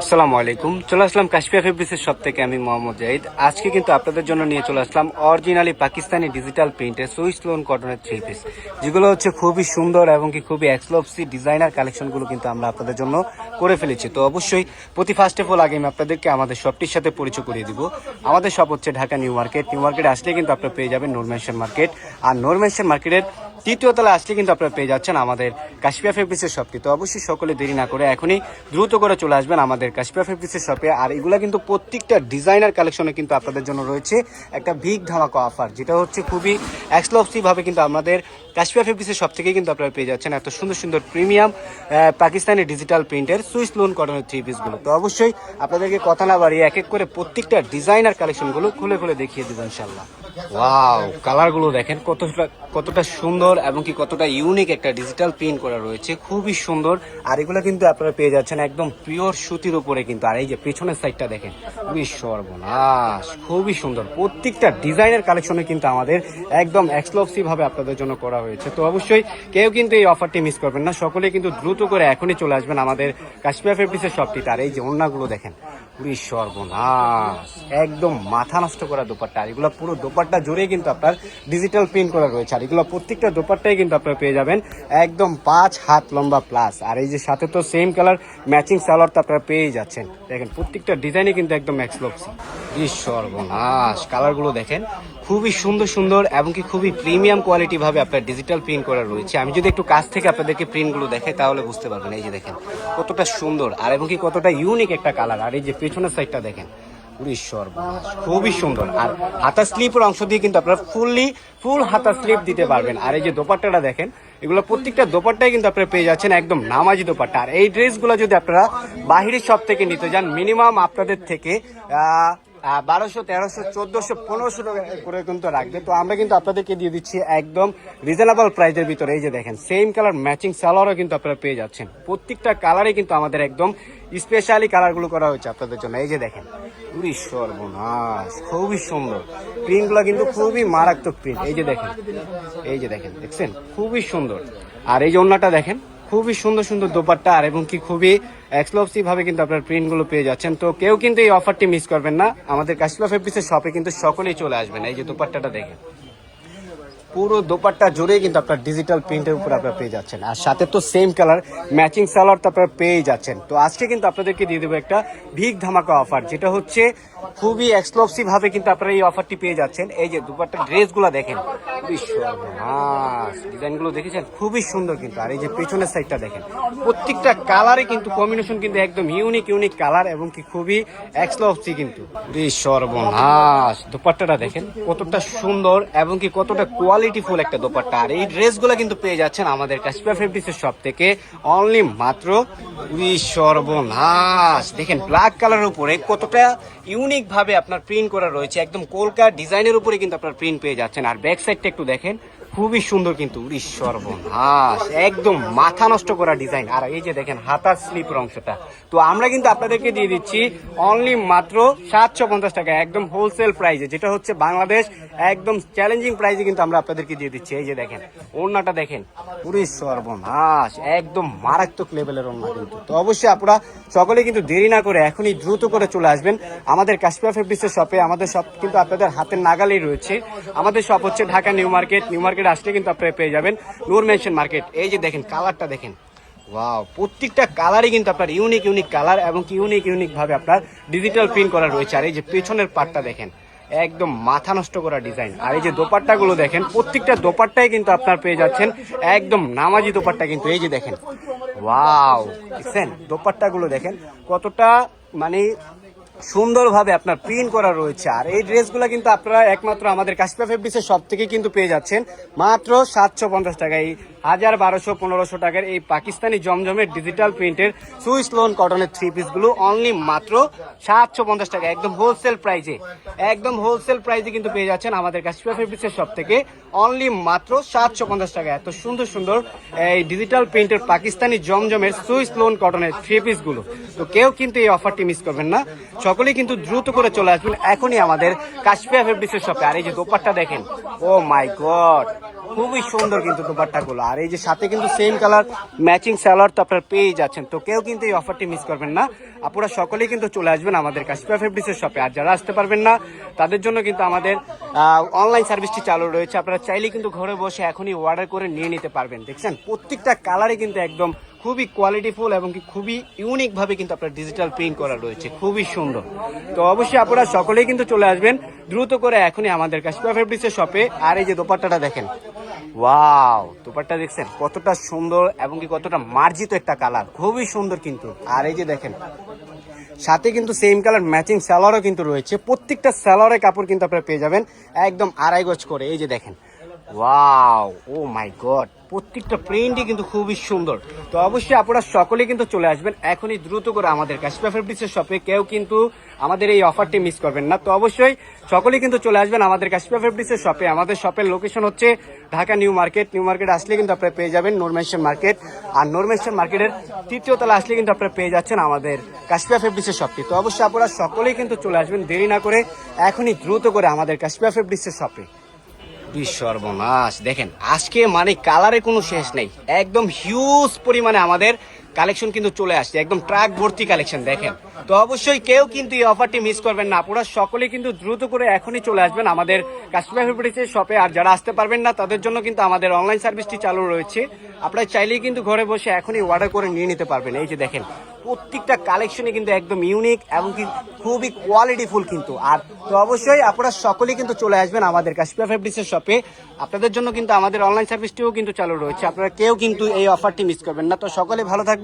আসসালামু আলাইকুম। চলে আসলাম কাশ্মীর ফেব্রিক্সের সব থেকে আমি মোহাম্মদ জাহিদ। আজকে কিন্তু আপনাদের জন্য নিয়ে চলে আসলাম অরিজিনালি পাকিস্তানি ডিজিটাল প্রিন্টের সুইস লোন কটনের থ্রি পিস যেগুলো হচ্ছে খুবই সুন্দর এবং কি খুবই এক্সক্লুসিভ ডিজাইনার কালেকশনগুলো কিন্তু আমরা আপনাদের জন্য করে ফেলেছি। তো অবশ্যই প্রতি ফার্স্ট অফ অল আগে আমি আপনাদেরকে আমাদের শপটির সাথে পরিচয় করিয়ে দিব। আমাদের শপ হচ্ছে ঢাকা নিউ মার্কেট। নিউ মার্কেটে আসলে কিন্তু আপনারা পেয়ে যাবেন নোরমেনশন মার্কেট আর নোরমেনশন মার্কেটের তৃতীয় তলা আসলে কিন্তু আপনারা পেয়ে যাচ্ছেন আমাদের কাশ্মীর ফেব্রিক্সের শপটি তো অবশ্যই সকলে দেরি না করে এখনই দ্রুত করে চলে আসবেন আমাদের কাশ্মীর ফেব্রিক্সের শপে আর এগুলা কিন্তু প্রত্যেকটা ডিজাইনার কালেকশনে কিন্তু আপনাদের জন্য রয়েছে একটা বিগ ধামাকা অফার যেটা হচ্ছে খুবই এক্সক্লুসিভভাবে কিন্তু আমাদের কাশ্মীর ফেব্রিক্সের সব থেকেই কিন্তু আপনারা পেয়ে যাচ্ছেন এত সুন্দর সুন্দর প্রিমিয়াম পাকিস্তানি ডিজিটাল প্রিন্টের সুইস লোন কটনের থ্রি পিসগুলো তো অবশ্যই আপনাদেরকে কথা না বাড়িয়ে এক এক করে প্রত্যেকটা ডিজাইনার কালেকশনগুলো খুলে খুলে দেখিয়ে দেবো ইনশাল্লাহ ওয়াও কালারগুলো দেখেন, কতটা কতটা সুন্দর এবং কি কতটা ইউনিক একটা ডিজিটাল প্রিন্ট করা রয়েছে, খুবই সুন্দর। আর এগুলো কিন্তু আপনারা পেয়ে যাচ্ছেন একদম পিওর সুতির উপরে কিন্তু। আর এই যে পেছনের সাইডটা দেখেন, খুবই সর্বনাশ, খুবই সুন্দর। প্রত্যেকটা ডিজাইনের কালেকশনে কিন্তু আমাদের একদম ভাবে আপনাদের জন্য করা হয়েছে। তো অবশ্যই কেউ কিন্তু এই অফারটি মিস করবেন না। সকলে কিন্তু দ্রুত করে এখনই চলে আসবেন আমাদের কাশ্মীর ফেব্রিক্সের শপটিতে আর এই যে ওড়নাগুলো দেখেন পুরি সর্বনাশ, একদম মাথা নষ্ট করা দোপাট্টা। আর এগুলো পুরো দোপাট্টা জুড়ে কিন্তু আপনার ডিজিটাল প্রিন্ট করা রয়েছে। আর এগুলো প্রত্যেকটা দোপাট্টাই কিন্তু আপনারা পেয়ে যাবেন একদম পাঁচ হাত লম্বা প্লাস আর এই যে সাথে তো সেম কালার ম্যাচিং সালোয়ার তো আপনারা পেয়েই যাচ্ছেন। দেখেন, প্রত্যেকটা ডিজাইনে কিন্তু একদম এক্সলক্সি ই সর্বনাশ! কালারগুলো দেখেন, খুবই সুন্দর সুন্দর এবং কি খুবই প্রিমিয়াম কোয়ালিটি ভাবে আপনার ডিজিটাল প্রিন্ট করা রয়েছে। আমি যদি একটু কাছ থেকে আপনাদেরকে প্রিন্টগুলো দেখাই, তাহলে বুঝতে পারবেন। এই যে দেখেন, কতটা সুন্দর। আর এবং কি কতটা ইউনিক একটা কালার আর এই যে পেছনের সাইডটা দেখেন খুবই সুন্দর। আর হাতা স্লিপের অংশ দিয়ে কিন্তু আপনারা ফুললি ফুল হাতা স্লিপ দিতে পারবেন। আর এই যে দোপাট্টাটা দেখেন, এগুলো প্রত্যেকটা দোপাট্টাই কিন্তু আপনারা পেয়ে যাচ্ছেন একদম নামাজি দোপাট্টা। আর এই ড্রেসগুলো যদি আপনারা বাহিরের সব থেকে নিতে যান মিনিমাম আপনাদের থেকে বারোশো, তেরোশো, চোদ্দশো, পনেরোশো টাকা করে কিন্তু রাখবে। তো আমরা কিন্তু আপনাদেরকে দিয়ে দিচ্ছি একদম রিজনেবল প্রাইসের ভিতরে। এই যে দেখেন সেম কালার ম্যাচিং সালোয়ারও কিন্তু আপনারা পেয়ে যাচ্ছেন। প্রত্যেকটা কালারে কিন্তু আমাদের একদম স্পেশালি কালারগুলো করা হয়েছে আপনাদের জন্য। এই যে দেখেন, পুরি সর্বনাশ, খুবই সুন্দর। প্রিন্টগুলো কিন্তু খুবই মারাত্মক প্রিন্ট এই যে দেখেন, এই যে দেখেন, দেখছেন? খুবই সুন্দর। আর এই যে অন্যটা দেখেন খুবই সুন্দর সুন্দর দোপাট্টা আর এবং কি খুবই এক্সক্লুসিভ ভাবে কিন্তু আপনার প্রিন্টগুলো পেয়ে যাচ্ছেন। তো কেউ কিন্তু এই অফারটি মিস করবেন না। আমাদের কাশিমা ফেব্রিক্সের শপে কিন্তু সকলেই চলে আসবেন। এই যে দোপাট্টাটা দেখেন। পুরো দোপাট্টা জুড়ে কিন্তু আপনার ডিজিটাল প্রিন্টের উপর আপনারা পেয়ে যাচ্ছেন। আর সাথে তো সেম কালার ম্যাচিং সালোয়ার তো আপনারা পেয়ে যাচ্ছেন। তো আজকে কিন্তু আপনাদেরকে দিয়ে দেবো একটা ভিগ ধামাকা অফার যেটা হচ্ছে খুবই এক্সক্লুসিভ ভাবে কিন্তু আপনারা এই অফারটি পেয়ে যাচ্ছেন। এই যে দুপাট্টা ড্রেসগুলো দেখেন ডিজাইনগুলো দেখেছেন? খুবই সুন্দর কিন্তু। আর এই যে পেছনের সাইডটা দেখেন, প্রত্যেকটা কালারে কিন্তু কম্বিনেশন কিন্তু একদম ইউনিক ইউনিক কালার এবং কি খুবই এক্সক্লুসিভ কিন্তু। সর্বনাশ। দোপাট্টাটা দেখেন, কতটা সুন্দর এবং কি কতটা কোয়ালিটি ফুল একটা দোপাট্টা। আর এই ড্রেসগুলো কিন্তু পেয়ে যাচ্ছেন আমাদের কাশিপা ফেব্রিক্সের শপ থেকে অনলি মাত্র সর্বনাশ। দেখেন ব্ল্যাক কালারের উপরে কতটা ইউনিক ভাবে আপনার প্রিন্ট করা রয়েছে। একদম কলকার ডিজাইনের উপরে কিন্তু আপনার প্রিন্ট পেয়ে যাচ্ছেন। আর ব্যাক সাইডটা একটু দেখেন। খুবই সুন্দর কিন্তু সর্বনাশ একদম মাথা নষ্ট করা ডিজাইন আর এই যে দেখেন হাতার স্লিপের অংশটা। তো আমরা কিন্তু আপনাদেরকে দিয়ে দিচ্ছি অনলি মাত্র সাতশো পঞ্চাশ টাকা, একদম হোলসেল প্রাইসে যেটা হচ্ছে বাংলাদেশ, একদম চ্যালেঞ্জিং প্রাইসে কিন্তু আমরা আপনাদেরকে দিয়ে দিচ্ছি। এই যে দেখেন, ওড়নাটা দেখেন পুরি সর্বনাশ একদম মারাত্মক লেভেলের ওড়না কিন্তু। তো অবশ্যই আপনারা সকলে কিন্তু দেরি না করে এখনই দ্রুত করে চলে আসবেন। আমাদের কাশ্মীর ফেব্রিক্সের শপে আমাদের শপ কিন্তু আপনাদের হাতের নাগালেই রয়েছে। আমাদের শপ হচ্ছে Dhaka new market new market আসলে কিন্তু আপনারা পেয়ে যাবেন নূর মেনশন মার্কেট এই যে দেখেন কালারটা দেখেন। ওয়াও প্রত্যেকটা কালারই কিন্তু আপনার ইউনিক ইউনিক কালার এবং কি ইউনিক ইউনিক ভাবে আপনার ডিজিটাল প্রিন্ট করা রয়েছে। আর এই যে পেছনের পার্টটা দেখেন, একদম মাথা নষ্ট করা ডিজাইন আর এই যে দোপাট্টাগুলো দেখেন, প্রত্যেকটা দোপাট্টাই কিন্তু আপনার পেয়ে যাচ্ছেন। একদম নামাজি দোপাট্টা কিন্তু এই যে দেখেন। ওয়াও দেখছেন? দোপাট্টাগুলো দেখেন, কতটা মানে সুন্দরভাবে আপনার প্রিন্ট করা রয়েছে। আর এই ড্রেসগুলো কিন্তু আপনারা একমাত্র আমাদের কাশিপা ফেব্রিক্সের সব থেকে কিন্তু পেয়ে যাচ্ছেন। মাত্র সাতশো পঞ্চাশ টাকা এই হাজার বারোশো পনেরোশো টাকার এই পাকিস্তানি জমজমের ডিজিটাল প্রিন্টের সুইস লোন কটনের থ্রি পিসগুলো অনলি মাত্র সাতশো পঞ্চাশ টাকা। একদম হোলসেল প্রাইজে একদম হোলসেল প্রাইজে কিন্তু পেয়ে যাচ্ছেন আমাদের কাশ্মীর ফেব্রিক্সের সব থেকে। অনলি মাত্র সাতশো পঞ্চাশ টাকা। এত সুন্দর সুন্দর এই ডিজিটাল প্রিন্টের পাকিস্তানি জমজমের সুইস লোন কটনের থ্রি পিসগুলো তো কেউ কিন্তু এই অফারটি মিস করবেন না। সকলেই কিন্তু দ্রুত করে চলে আসবেন এখনই আমাদের কাশ্মীর ফেব্রিক্সের শপে আর এই যে দোপাট্টা দেখেন, ও মাই গড খুবই সুন্দর কিন্তু দোপাট্টাগুলো। আর এই যে সাথে কিন্তু সেম কালার ম্যাচিং স্যালার তো আপনারা পেয়ে যাচ্ছেন। তো কেউ কিন্তু এই অফারটি মিস করবেন না। আপনারা সকলেই কিন্তু চলে আসবেন আমাদের কাশ্মীর ফেব্রিক্সের শপে আর যারা আসতে পারবেন না, তাদের জন্য কিন্তু আমাদের অনলাইন সার্ভিসটি চালু রয়েছে। আপনারা চাইলে কিন্তু ঘরে বসে এখনই অর্ডার করে নিয়ে নিতে পারবেন। দেখছেন? প্রত্যেকটা কালারে কিন্তু একদম খুবই কোয়ালিটিফুল এবং কি খুবই ইউনিক ভাবে কিন্তু আপনার ডিজিটাল প্রিন্ট করা রয়েছে। খুবই সুন্দর। তো অবশ্যই আপনারা সকলেই কিন্তু চলে আসবেন। দ্রুত করে এখনই আমাদের কাশ্মীর ফেব্রিক্সের শপে আর এই যে দোপাট্টাটা দেখেন। ওয়াও দোপাট্টা দেখছেন? কতটা সুন্দর এবং কি কতটা মার্জিত একটা কালার। খুবই সুন্দর কিন্তু। আর এই যে দেখেন, সাথে কিন্তু সেম কালার ম্যাচিং স্যালোয়ারও কিন্তু রয়েছে। প্রত্যেকটা স্যালোয়ারের কাপড় কিন্তু আপনারা পেয়ে যাবেন। একদম আড়াই গজ করে। এই যে দেখেন ওয়াও ও মাই গড প্রত্যেকটা প্রিন্টই কিন্তু খুবই সুন্দর। তো অবশ্যই আপনারা সকলেই কিন্তু চলে আসবেন। এখনই দ্রুত করে আমাদের কাশ্মীর ফেব্রিক্সের শপে কেউ কিন্তু আমাদের এই অফারটি মিস করবেন না। তো অবশ্যই সকলেই কিন্তু চলে আসবেন আমাদের কাশ্মীর ফেব্রিক্সের শপে আমাদের শপের লোকেশন হচ্ছে Dhaka new market new market আসলে কিন্তু আপনারা পেয়ে যাবেন নরমেশন মার্কেট আর নরমেশন মার্কেটের তৃতীয় তলা আসলে কিন্তু আপনারা পেয়ে যাচ্ছেন আমাদের কাশ্মীর ফেব্রিক্সের শপটি তো অবশ্যই আপনারা সকলেই কিন্তু চলে আসবেন। দেরি না করে এখনই দ্রুত করে আমাদের কাশ্মীর ফেব্রিক্সের শপে কি সর্বনাশ। দেখেন আজকে মানে কালারে কোনো শেষ নেই। একদম হিউজ পরিমাণে আমাদের কালেকশন কিন্তু চলে আসছে, একদম ট্রাক ভর্তি কালেকশন, দেখেন। তো অবশ্যই কেউ কিন্তু এই অফারটি মিস করবেন না, আপনারা সকলে কিন্তু দ্রুত করে এখনই চলে আসবেন আমাদের কাস্টমার ফেব্রিক্সের শপে আর যারা আসতে পারবেন না, তাদের জন্য কিন্তু আমাদের অনলাইন সার্ভিসটি চালু রয়েছে। আপনারা চাইলেই কিন্তু ঘরে বসে এখনই অর্ডার করে নিয়ে নিতে পারবেন, এই যে দেখেন, প্রত্যেকটা কালেকশনই কিন্তু একদম ইউনিক এবং খুবই কোয়ালিটিফুল কিন্তু। আর তো অবশ্যই আপনারা সকলেই কিন্তু চলে আসবেন আমাদের কাশ্মীর ফেব্রিক্সের শপে আপনাদের জন্য কিন্তু আমাদের অনলাইন সার্ভিসটিও কিন্তু চালু রয়েছে, আপনারা কেউ কিন্তু এই অফারটি মিস করবেন না। তো সকলে ভালো